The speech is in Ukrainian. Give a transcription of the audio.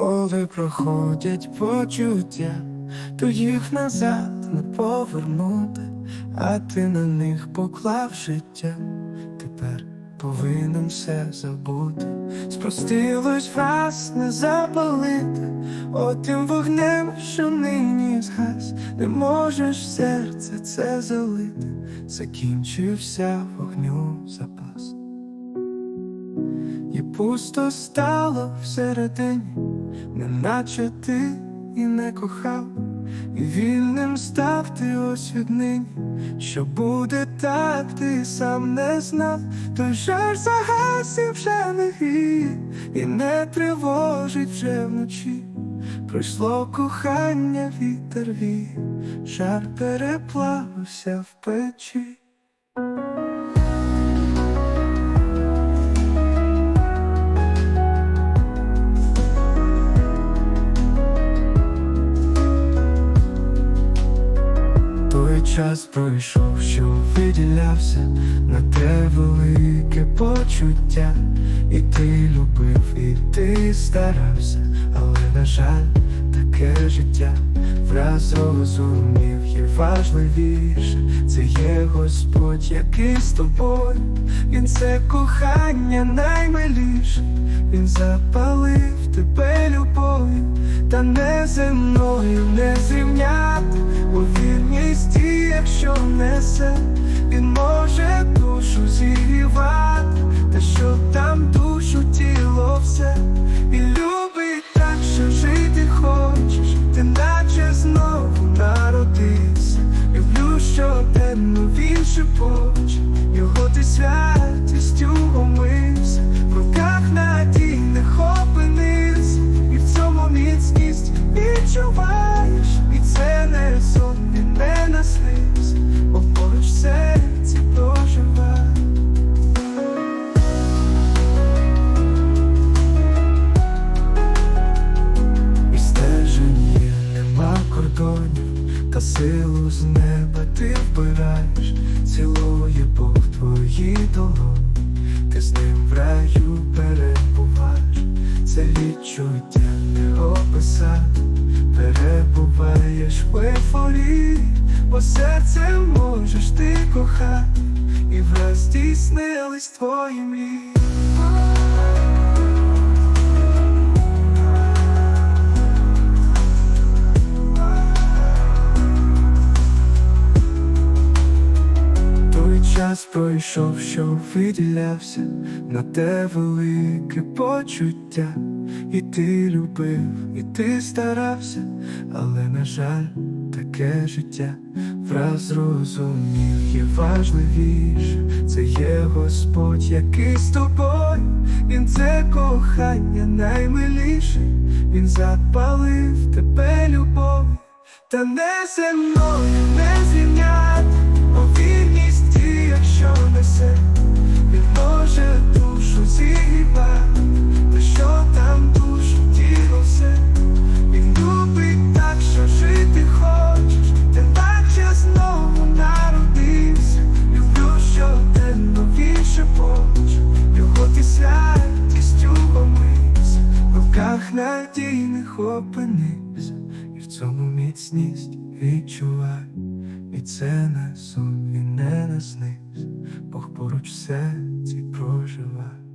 Коли проходять почуття, то їх назад не повернути, а ти на них поклав життя, тепер повинен все забути. Спростилось вас не запалити, отим вогнем, що нині згас, не можеш серце це залити, закінчився вогню запас. Пусто стало всередині, неначе ти і не кохав, і вільним став ти ось віднині, що буде так, ти сам не знав, той жар загас і вже не гріє, і не тривожить вже вночі. Пройшло кохання, вітер віє, жар переплавився в печі. Час пройшов, що виділявся на те велике почуття, і ти любив, і ти старався, але, на жаль, таке життя враз зрозумів, є важливіше, це є Господь, який з тобою, Він це кохання наймиліше, Він запалив тебе любов'ю, та неземною якщо несе, він може душу зігрівати, та що там душу тіло все, і любить так, що жити хочеш, ти наче знову народився. Люблю, що темно він шепоче, силу з неба ти вбираєш, цілує Бог твої долоні, ти з ним в раю перебуваєш, це відчуття не описати, перебуваєш в ейфорії, бо серцем можеш ти кохати, і враз здійснились твої мрії. Час пройшов, що виділявся на те велике почуття, і ти любив, і ти старався, але, на жаль, таке життя враз зрозумів, є важливіше, це є Господь, який з тобою, Він це кохання наймиліше, Він запалив тебе любов'ю, та не земною не зрівняти. Надійних опинився, і в цьому міцність відчувай. І це не сон, він не наснився, Бог поруч все ці проживає.